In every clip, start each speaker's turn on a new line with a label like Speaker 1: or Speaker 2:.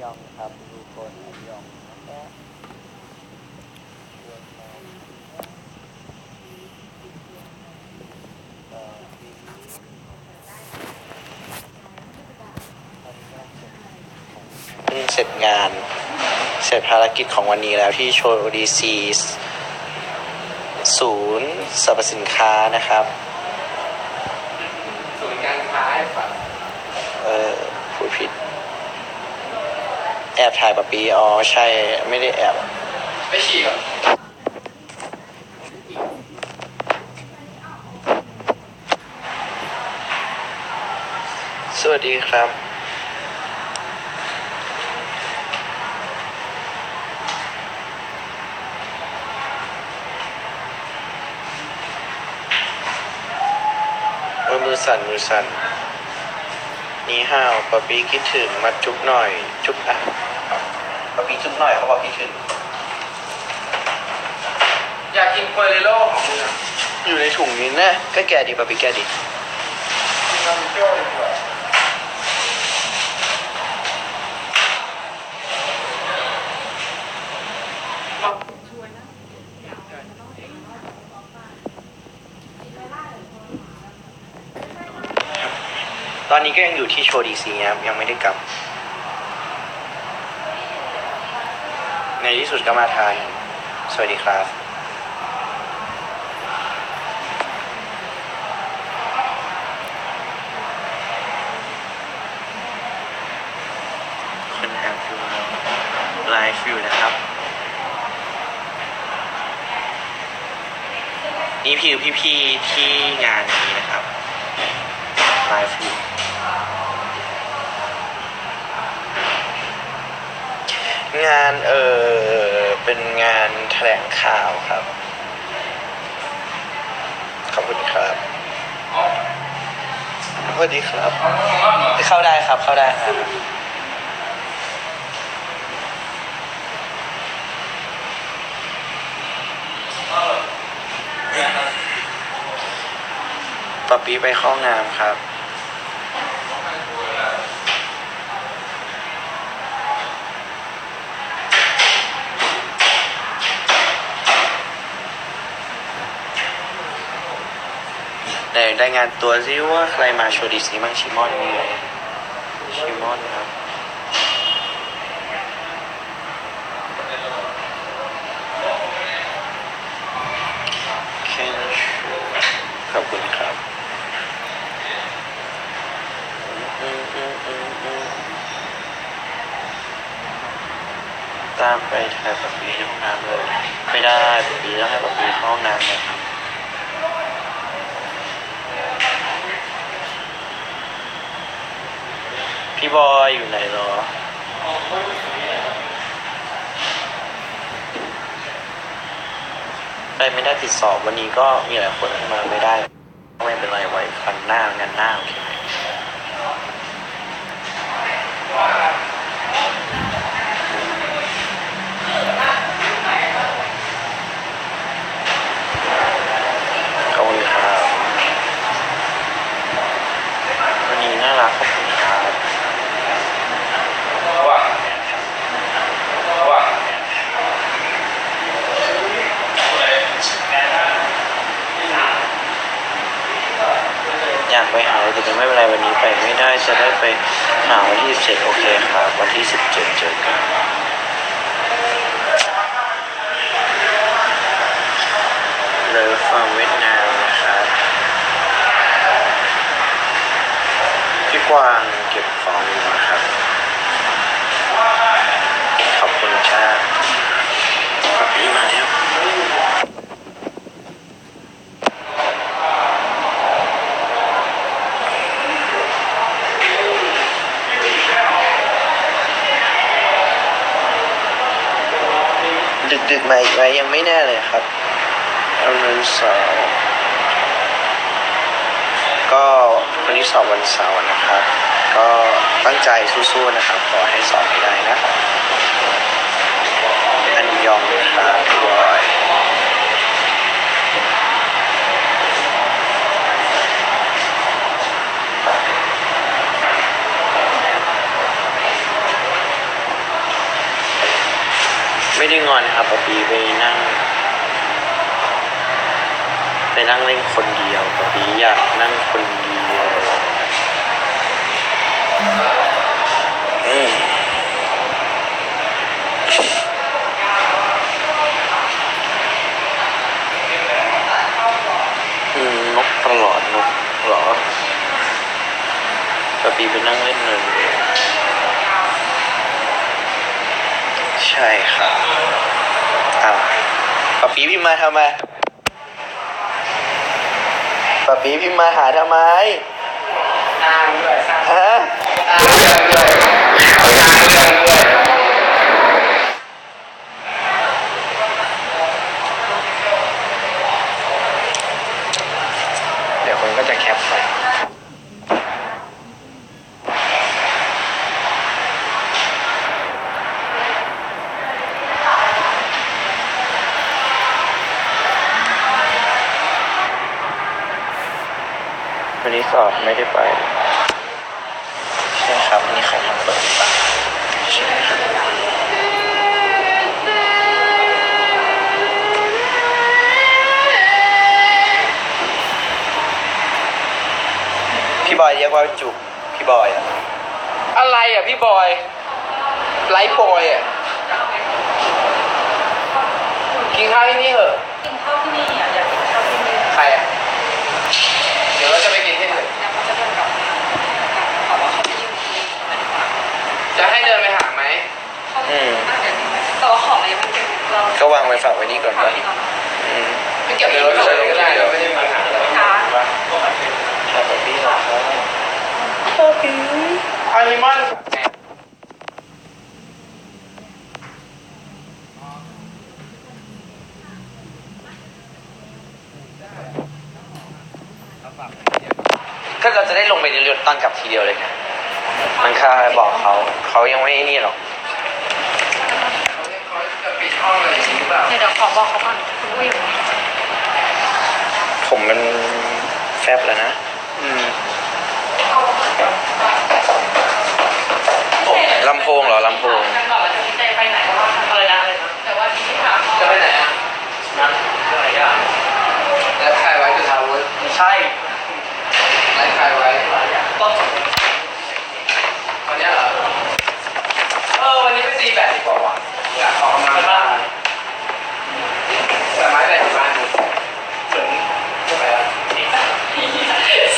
Speaker 1: ยองครับทุกคนอันยองนะครับชวนมาเอ่อเพิ่งเสร็จงาน เสร็จภารกิจของวันนี้แล้วที่โชว์ดีซีศูนย์สรรพสินค้านะครับ
Speaker 2: ศูนย์การค้าไอ้ฝัน
Speaker 1: เออพูดผิด แอบถ่ายปะปีอ๋อใช่ไม่ได้แอบ
Speaker 2: ไปฉี่ก่อน
Speaker 1: สวัสดีครับเออมือสั่นมือสั่น นี่ห้าวปะปีคิดถึงมาจุ๊บหน่อย จุ๊บอะปะปีจุ๊บหน่อยเขาบอกคิดถึง
Speaker 2: อยากกินเฟอร์เรโร่ของมึงอะ
Speaker 1: อยู่ในถุงนี้นะก็แกะดิปะปีแกะดิ
Speaker 2: กินน้ำเปรี้ยวดีกว่า
Speaker 1: ตอนนี้ก็ยังอยู่ที่โชว์ดีซีครับยังไม่ได้กลับ ในที่สุดก็มาทาน สวัสดีครับคนแอบดูไลฟ์อยู่นะครับ นี่พี่พี่ๆที่งานนี้นะครับ ไลฟ์อยู่ งานเออเป็นงานแถลงข่าวครับ ขอบคุณครับสวัสดีครับ
Speaker 2: เอาน้ำของเราเหรอ
Speaker 1: เข้าได้ครับเข้าได้ครับป๊อปปี้ไปเข้าห้องน้ำครับ รายงานตัวซิว่าใครมาโชว์ดีซีมั่งชิมอนนี่เลยชิมอนครับเคนชูขอบคุณครับอืมอืมอืมอืมตามไปถ่ายปะปีในห้องน้ำเลย ไม่ได้ปะปีต้องให้ปะปีเข้าห้องน้ำนะครับ บอยอยู่ไหนหรอ ไปไม่ได้ติดสอบวันนี้ก็มีหลายคนที่มาไม่ได้ ไม่เป็นไรไว้ครั้งหน้างานหน้าโอเคไหมขอบคุณครับวันนี้น่ารักขอบคุณครับ
Speaker 2: ระหว่างระหว่าง
Speaker 1: อยากไปหาแต่ไม่เป็นไรวันนี้ไปไม่ได้จะได้ไปหาวันที่17โอเคครับ วันที่ 17 เจอกัน เลิฟฟอร์มเวียดนาะครับพี่กวางเก็บของอยู่นะครับ ขอบคุณจ้าขอบพี่มาแล้วดึกดึกๆมาอีกไหมยังไม่แน่เลยครับ เอาเงินเสาร์ก็วันนี้สอบวันเสาร์นะครับ ก็ตั้งใจสู้ๆนะครับ ขอให้สอบให้ได้นะอันยองนะครับพี่บอยงอนครับปีไปนั่ง ไปนั่งเล่นคนเดียวป๊าปีอยากนั่งคนเดียวอืมอืมนกตลอดนกหรอป๊าปีไปนั่งเล่นเลยใช่ครับอ้าวปีพี่มาทำไม ป๊าปีพี่มาหาทำไม
Speaker 2: สร้างด้วยสร้าง
Speaker 1: ฮะ
Speaker 2: สร้างเรื่องด้วยสร้างเรื่องด้วย
Speaker 1: เดี๋ยวคนก็จะแคปไปวันนี้ สอบไม่ได้ไป ใช่ครับวันนี้ใครทำเปิดปากใช่ครับพี่บอยเรียกว่าจุกพี่บอยอะ
Speaker 2: อะไรอะพี่บอยไลฟ์บอยอะกินข้าวที่นี่เหอะ
Speaker 3: กินข้าวที่นี่อะ ก็วางไว้
Speaker 1: ฝากไว้นี่ก่อน
Speaker 3: ฝาก
Speaker 1: ปะ
Speaker 3: ไว้ก่อน
Speaker 1: อืม
Speaker 2: ไปเก็บในรถเลยก็ได้เราไม่ได้มีปัญหาอะไร
Speaker 3: ค่ะ
Speaker 1: ครับพี่เหรอครับ
Speaker 2: อานิมอน
Speaker 1: ก็เราจะได้ลงไปในเรือตอนกลับทีเดียวเลยไงมันค่าบอกเขา เขายังไม่นี่หรอก
Speaker 3: บอกเขาก่อนคุณผู้หญิง
Speaker 1: ผมมันแฟบแล้วนะ
Speaker 2: อืม
Speaker 1: ลำโพงเหรอลำโพง
Speaker 3: กันก่อนแล้วจะไปไหนก็ว่าอะไรนะแต่ว่าที่ถาม
Speaker 2: จะไปไหนอะ
Speaker 1: นั่นอะไรอะ
Speaker 2: แล้วใครไว้จุฬาวุฒิ
Speaker 1: ใช่
Speaker 2: แล้วใครไว้
Speaker 1: ต้น
Speaker 2: วันนี้เหรอ เออ วันนี้ไปตีแบดดีกว่าว่ะอยากออกกำลังกายแต่ไม้แบดอยู่บ้านดูเหมือนจะไปแล้ว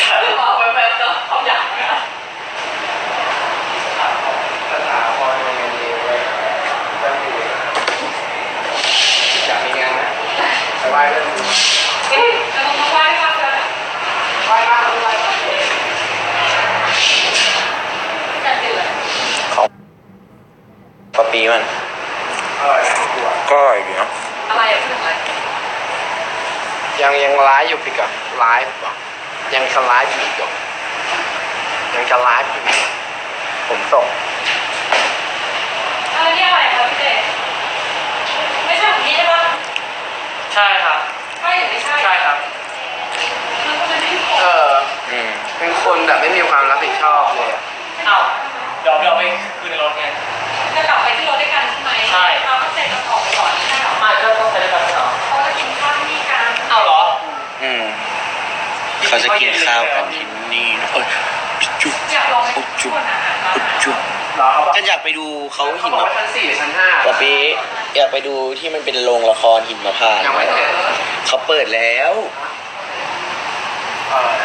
Speaker 3: ฉันบอกไปแบบเนาะเขาอยากนะ
Speaker 2: สถาพรยังไงดีไว้ก็มีอยากมีงานไหมไปไหว้เรื่องนี้
Speaker 3: แล้วต้องมาไหว้พระกัน
Speaker 2: ไหว้บ้างไหว้บ้าง
Speaker 3: กันเดือด
Speaker 1: ปะปีมัน
Speaker 2: อร่อยนะกูอะ
Speaker 1: ก็อยู่นะ
Speaker 3: อะไรอะพูดถึงอะไร
Speaker 2: ยังยังไลฟ์อยู่พี่กับไลฟ์ป่ะยังจะไลฟ์อยู่อีกเหรอยังจะไลฟ์อยู่อีกเหรอผมส่ง
Speaker 3: อะไรเนี่ยอะไรครับพี่เจไม่ใช่ของพี่ใช่ปะ
Speaker 2: ใช่ครับ
Speaker 3: ไม่หรือไม่ใช่
Speaker 2: ใช่ครับ
Speaker 3: มันก็ไม่ได้ข
Speaker 2: เอ
Speaker 3: อง
Speaker 2: อ
Speaker 1: อืม
Speaker 2: เป็นคนแบบไม่มีความรับผิดชอบเลยอะ
Speaker 4: อ้าวเดี๋ยวเดี๋ยวไปคืนในรถไง
Speaker 3: จะกลับไปที่รถด้วยกันใช่ไหม
Speaker 4: ใช่
Speaker 3: เราก็เสร็จ
Speaker 4: เขา
Speaker 3: จะกินข้าวกัน
Speaker 1: ที่นี่นะเอ้ยจุก
Speaker 3: อยากลองไปชวนอาหารมา
Speaker 1: จุก
Speaker 2: เหรอเขาบอก
Speaker 1: ก็อยากไปดูเขาหินมะ
Speaker 2: ว่าชั้นสี่ชั้นห้า
Speaker 1: ปะปีอยากไปดูที่มันเป็นโรงละครหินมะพาว
Speaker 2: ยังไม่
Speaker 1: เขาเปิดแล้ว
Speaker 2: เออ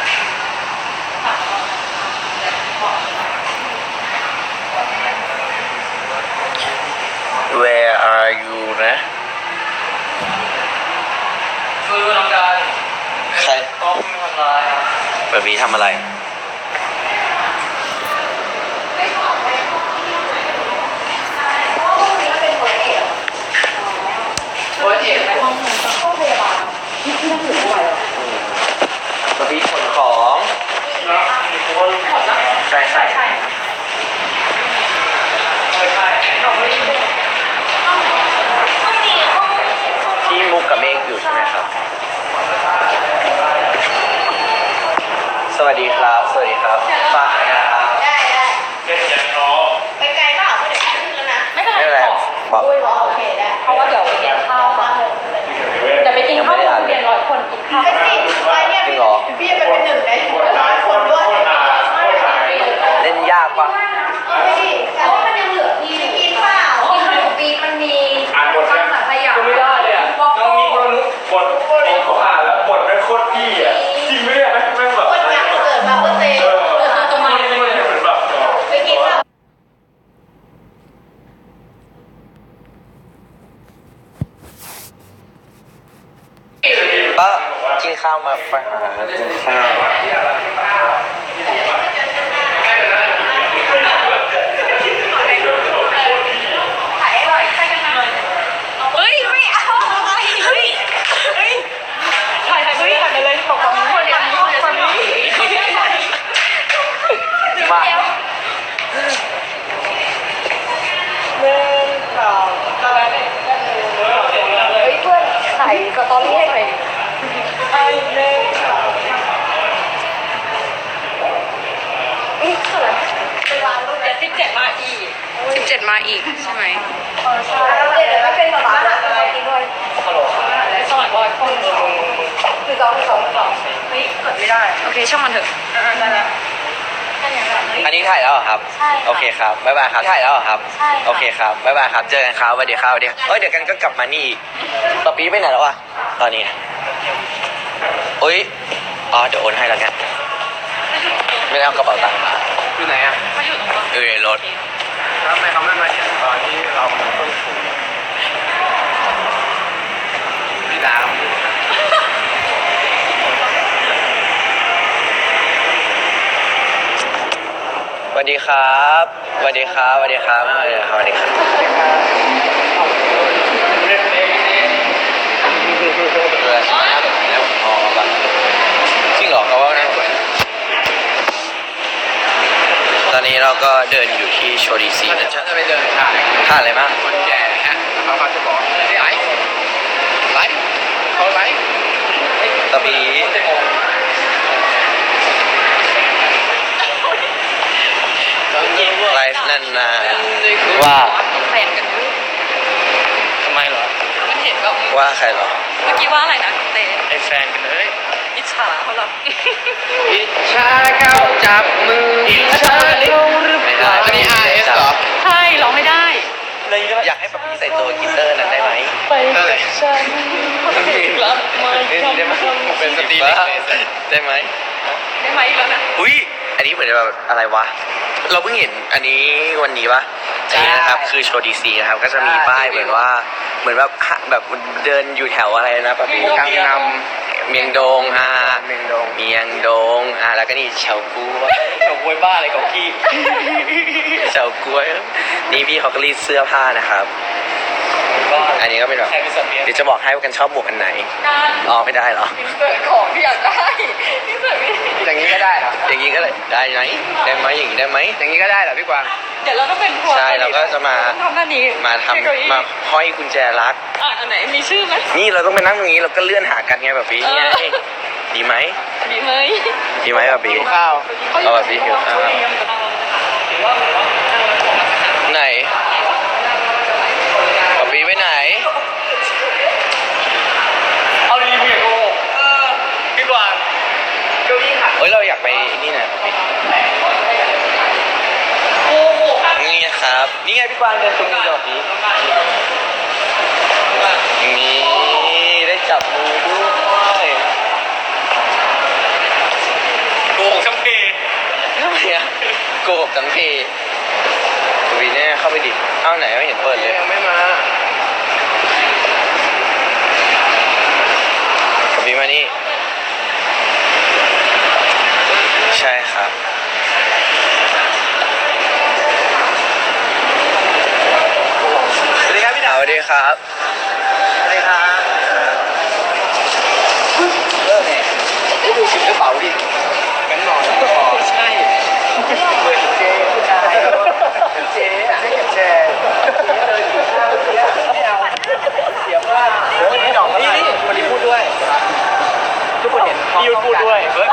Speaker 1: Where are you นะ
Speaker 4: คือน้องการ
Speaker 1: ใคร
Speaker 4: ต้องไม่ทำร้ายครับ
Speaker 1: ปะปีทำอะไร
Speaker 2: โอ้ยเจ็บไหม
Speaker 1: ปะปีขนของ
Speaker 2: เนาะเพราะว่าลูกค้า
Speaker 1: ใช่ใช่
Speaker 3: ใช่
Speaker 1: ที่มุกกับเมฆอยู่ใช่ไหมครับ สวัสดีครับ สวัสดีครับฝากนะครับ
Speaker 3: ได้ได้
Speaker 4: เล่นยังน้อ
Speaker 3: ไปไกลเปล่าเพราะเดี๋ยวขึ้นแล้วนะ ไม่เป็น
Speaker 1: ไม่เป็นไร
Speaker 3: ไร
Speaker 1: ครับ
Speaker 3: ข
Speaker 1: บอก
Speaker 3: ด้วยว่าโอเคได้เพราะว่าเดี๋ยวไปกินข้าวมาเดี๋ยวไปกินข้าวโรงเรียนร้อยคนกินข้าว
Speaker 5: ไอ้สิไอ้เนี่ย
Speaker 1: จริงเหรอ
Speaker 5: พี่จะเป็นหนึ่งในร้อยคนด้วย
Speaker 1: เล่นยากปะ
Speaker 5: พี่แต่ว่ามันยังเหลือพี่จะกินเปล่า
Speaker 3: ที่ขนมปี๊บมันมี
Speaker 2: อ่านบท
Speaker 3: ความสังขยา
Speaker 2: ไม่ได้เลยอะน้องมีคนรู้บทเขาอ่านแล้วบทไม่โคตรพี่อะจริงไหมเนี่ยแม่งแบบ
Speaker 5: คนอยากเกิดมาเพื่อเตะ
Speaker 2: เออมันเหมือนแบบ
Speaker 5: ไปกินเปล่า
Speaker 1: ป้า กินข้าวมาไปหากินข้าว
Speaker 3: เฮ้ยไม่เอาอะไรเฮ้ยเฮ้ยถ่ายถ่ายเฮ้ยถ่ายไปเลยบอกฝั่งนี้คนนี้ฝั่งนี้
Speaker 1: มา
Speaker 3: เฮ้ยเพื่อนถ่ายสตอรี่ให้หน่อยไอ้เน่อีกเท่าไหร่เวลาลูกเจ็ดสิบเจ็ดมาอีก
Speaker 6: สิบเจ็ดมาอีกใช่ไหม
Speaker 3: เออใช่เดี๋ยวไม่เป็นสตาร์ทอะไรกินด้วยสมัยบอยคนคือสองสอง สองเฮ้ยกดไม่ได้
Speaker 6: โอเคช่างมันเถอะ
Speaker 3: ได้แล้วแค่นี้แบบเฮ้ย
Speaker 1: อันนี้ถ่ายแล้วเหรอครับ
Speaker 3: ใช่ค่ะ
Speaker 1: โอเคครับ บ๊ายบายครับ ถ่ายแล้วเหรอครับ
Speaker 3: ใช่ค่ะ
Speaker 1: โอเคครับ บ๊ายบายครับ เจอกันครับสวัสดีครับสวัสดีครับเอ้ย เดี๋ยวกันก็กลับมานี่อีกปะปีไปไหนแล้วอะตอนนี้เอ้ย อ๋อ เดี๋ยวโอนให้แล้วกัน ไม่ได้เอากระเป๋าตังค์มา
Speaker 2: อยู่ไหนอะ
Speaker 1: อยู่ในรถ
Speaker 2: ทำไมเขาไม่มาเห็นตอนที่เราเพิ่งสูงพี่ดาว
Speaker 1: สวัสดีครับสวัสดีครับสวัสดีครับสวัสดีครับสวัสดีครับ เออใช่ไหมแล้วผมมองมาบ้างจริงเหรอเขาว่าน่าสวยตอ นนี้เราก็เดินอยู่ที่โชดีซี
Speaker 2: เดี๋ย
Speaker 1: นะ
Speaker 2: วฉั
Speaker 1: จ๊ะ
Speaker 2: นจะไปเดินถ่าย
Speaker 1: ท่าอะไรบ้าง
Speaker 2: คนแก่ฮะเขาเขาจะบอกไลฟ์ไลฟ์เขาไลฟ์
Speaker 1: ตะปีไลฟ์นานๆว่า
Speaker 6: แฟนกันด้วย
Speaker 1: ทำไมเหรอ
Speaker 6: มันเห็นแบบ
Speaker 1: ว่าใครเหรอ
Speaker 6: เมื่อกี้ว่าอะไรนะเต้
Speaker 1: ไอแฟนกันเลย
Speaker 6: อิจ ฉาเขาเหรอ
Speaker 2: อิจฉาเขาจับมืออิจฉาเขาหรือเปล่าอันนี้ RS เหรอ
Speaker 6: ใช่ร้องไม่ได้
Speaker 1: อยากให้ปะปีใส่ตัวกิตเตอร์นั้นได้ไหม
Speaker 6: ไป
Speaker 2: นั่นแหละ
Speaker 6: ฉันรักไม่
Speaker 1: เล่นได้ไหม
Speaker 2: เป็นสตรีม
Speaker 1: บ้า
Speaker 2: เล็กเลย
Speaker 1: ได้ไหม
Speaker 6: ได้ไหมอีกแล้วนะ
Speaker 1: อุ้ยอันนี้เหมือนแบบอะไรวะ เราเพิ่งเห็นอันนี้วันนี้ปะอันนี้นะครับคือโชว์ดีซีนะครับก็จะมีป้ายเหมือนว่าเหมือนแบบฮะแบบเดินอยู่แถวอะไรนะปะปี
Speaker 2: กังน
Speaker 1: เมียงดงอ่าำ
Speaker 2: เมงดง
Speaker 1: เมียงดงอ่าแล้วก็นี่เฉาก๊วย
Speaker 2: เฉาก๊วยบ้าอะไรของพี่
Speaker 1: เฉาก๊วย นี่พี่เขาก็รีดเสื้อผ้านะครับ อันนี้ก็เป็นแบบ
Speaker 2: ใครเป็นสัตว์เลี้ยง
Speaker 1: เดี๋ยวจะบอกให้ว่ากันชอบหมวกอันไหน
Speaker 6: การ
Speaker 1: อ๋อไม่ได้เหรอ
Speaker 6: อินเสิร์ตของที่อยากได้อินเสิร์ตไม่
Speaker 2: อย่างนี้ก็ได้เหรอ
Speaker 1: อย่างนี้ก็ได้ได้ไหมได้ไหมอย่างนี้ได้ไหม
Speaker 2: อย่างนี้ก็ได้เหรอพี่กวาง
Speaker 6: เดี๋ยวเราต้องเป็นทัวร์
Speaker 1: ใช่เราก็จะมา
Speaker 6: ต้องทำหน้านี้
Speaker 1: มาท
Speaker 6: เก้อี้ำ
Speaker 1: มาห้อยกุญแจรัก
Speaker 6: อะอันไหนมีชื่อไหม
Speaker 1: นี่เราต้องไปนั่งตรงนี้เราก็เลื่อนหากันไงแบบนี้ไง
Speaker 6: เออ
Speaker 1: ดีไหม
Speaker 6: มีไหม
Speaker 1: ดีไหมแบบนี้
Speaker 2: หิวข้าว
Speaker 1: เอาแบบนี้หิวข้าวไหนแบบนี้ไปไหน
Speaker 2: เอาดีพี่โก้พี่กวางเก้าอี้หัก
Speaker 1: เฮ้ ยเราอยากไปนี่นะแบบนี้นี่ไงครับ นี่ไงพี่กวางเดินตรงนี้แบบนี้นี่ได้จับมือด้วย
Speaker 2: โกหกชัมเพ
Speaker 1: ทำไมอะโกหกทั้งทีวีเนี่ยเข้าไปดิเข้าไหนไม่เห็นเปิดเลย
Speaker 2: ยังไม่มา
Speaker 1: กับวีมานี่ ใช่ครับ
Speaker 2: สวัสดีครับพี่ดาว
Speaker 1: สวัสดีครับ
Speaker 2: สวัสดีครับเริ่มเนี่ยดูสิกระเป๋าดิกันหน่อยใช่เหมือนเจ๊ผู้ชายเจ๊ให้กับแชร์เลยอยู่ข้างเจ๊ไม่เอาเสียผ้าเดี๋ยววันนี้ดอกนี่วันนี้พูดด้วย ทุกคนเห็นพี่ยุทธพูดด้วยเฮ้ย